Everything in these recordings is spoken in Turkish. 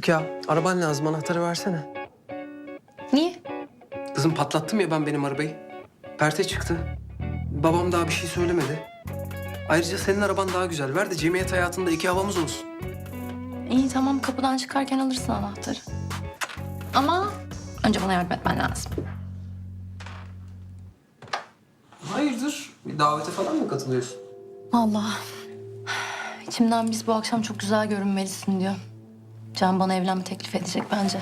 çıktık ya. Araban lazım anahtarı versene. Niye? Kızım patlattım ya ben benim arabayı. Perte çıktı. Babam daha bir şey söylemedi. Ayrıca senin araban daha güzel. Ver de cemiyet hayatında iki havamız olsun. İyi tamam kapıdan çıkarken alırsın anahtarı. Ama önce bana yardım etmen lazım. Hayırdır? Bir davete falan mı katılıyorsun? Allah. İçimden biz bu akşam çok güzel görünmelisin diyor. Can bana evlenme teklif edecek bence.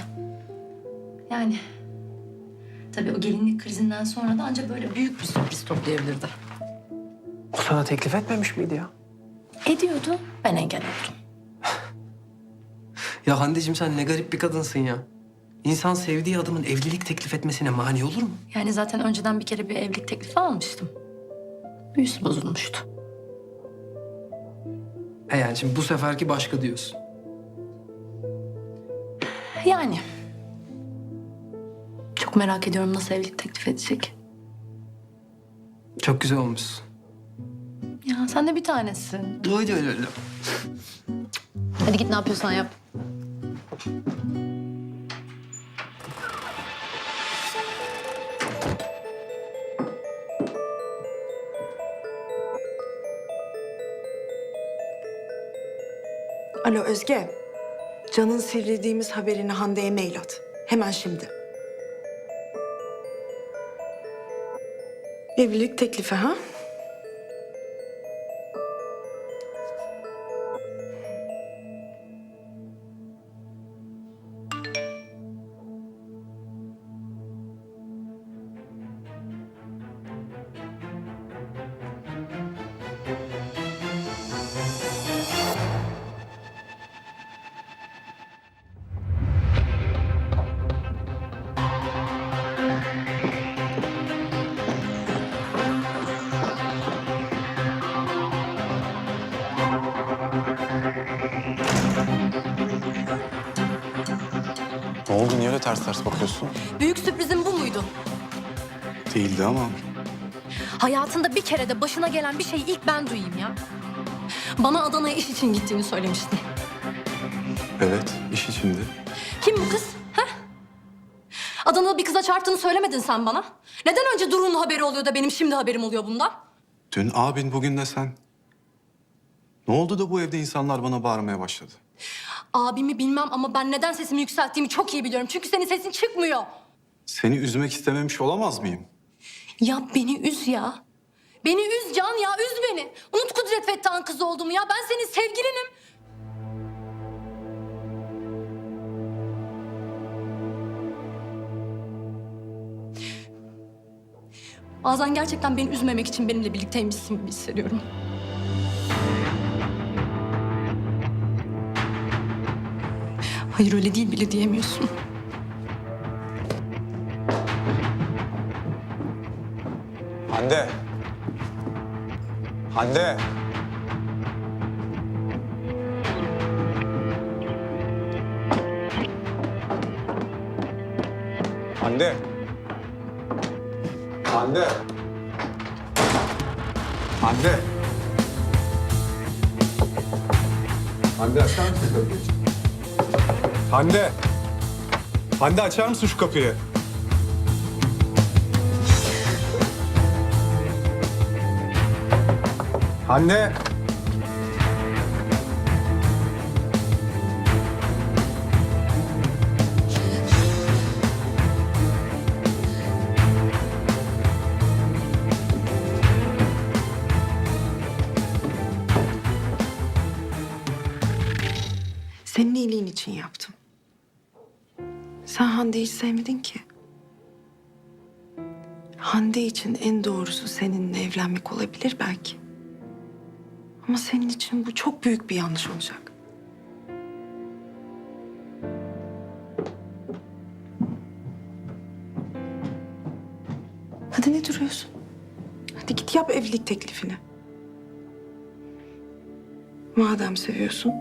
Yani tabii o gelinlik krizinden sonra da ancak böyle büyük bir sürpriz toplayabilirdi. O sana teklif etmemiş miydi ya? Ediyordu, ben engel oldum. Ya Hande'cim sen ne garip bir kadınsın ya. İnsan sevdiği adamın evlilik teklif etmesine mani olur mu? Yani zaten önceden bir kere bir evlilik teklifi almıştım. Büyüsü bozulmuştu. E yani şimdi bu seferki başka diyorsun. Yani. Çok merak ediyorum nasıl evlilik teklif edecek. Çok güzel olmuşsun. Ya sen de bir tanesin. Öyle öyle öyle. Hadi git ne yapıyorsan yap. Alo Özge. Can'ın sivrildiğimiz haberini Hande'ye mail at. Hemen şimdi. Evlilik teklifi ha? Ne oldu? Niye öyle ters ters bakıyorsun? Büyük sürprizin bu muydu? Değildi ama. Hayatında bir kere de başına gelen bir şeyi ilk ben duyayım ya. Bana Adana'ya iş için gittiğini söylemiştin. Evet, iş içindi. Kim bu kız? Ha? Adana'da bir kıza çarptığını söylemedin sen bana. Neden önce Duru'nun haberi oluyor da benim şimdi haberim oluyor bundan? Dün abin, bugün de sen. Ne oldu da bu evde insanlar bana bağırmaya başladı? Abimi bilmem ama ben neden sesimi yükselttiğimi çok iyi biliyorum. Çünkü senin sesin çıkmıyor. Seni üzmek istememiş olamaz mıyım? Ya beni üz ya. Beni üz Can ya, üz beni. Unut Kudret Fettah'ın kızı olduğumu ya. Ben senin sevgilinim. Bazen gerçekten beni üzmemek için benimle birlikteymişsin gibi hissediyorum. Hayır öyle değil bile diyemiyorsun. Hande! Hande! Hande! Hande! Hande! Hande açar mısın? Hande! Hande açar mısın şu kapıyı? Hande! İçin yaptım. Sen Hande'yi hiç sevmedin ki. Hande için en doğrusu seninle evlenmek olabilir belki. Ama senin için bu çok büyük bir yanlış olacak. Hadi ne duruyorsun? Hadi git yap evlilik teklifini. Madem seviyorsun,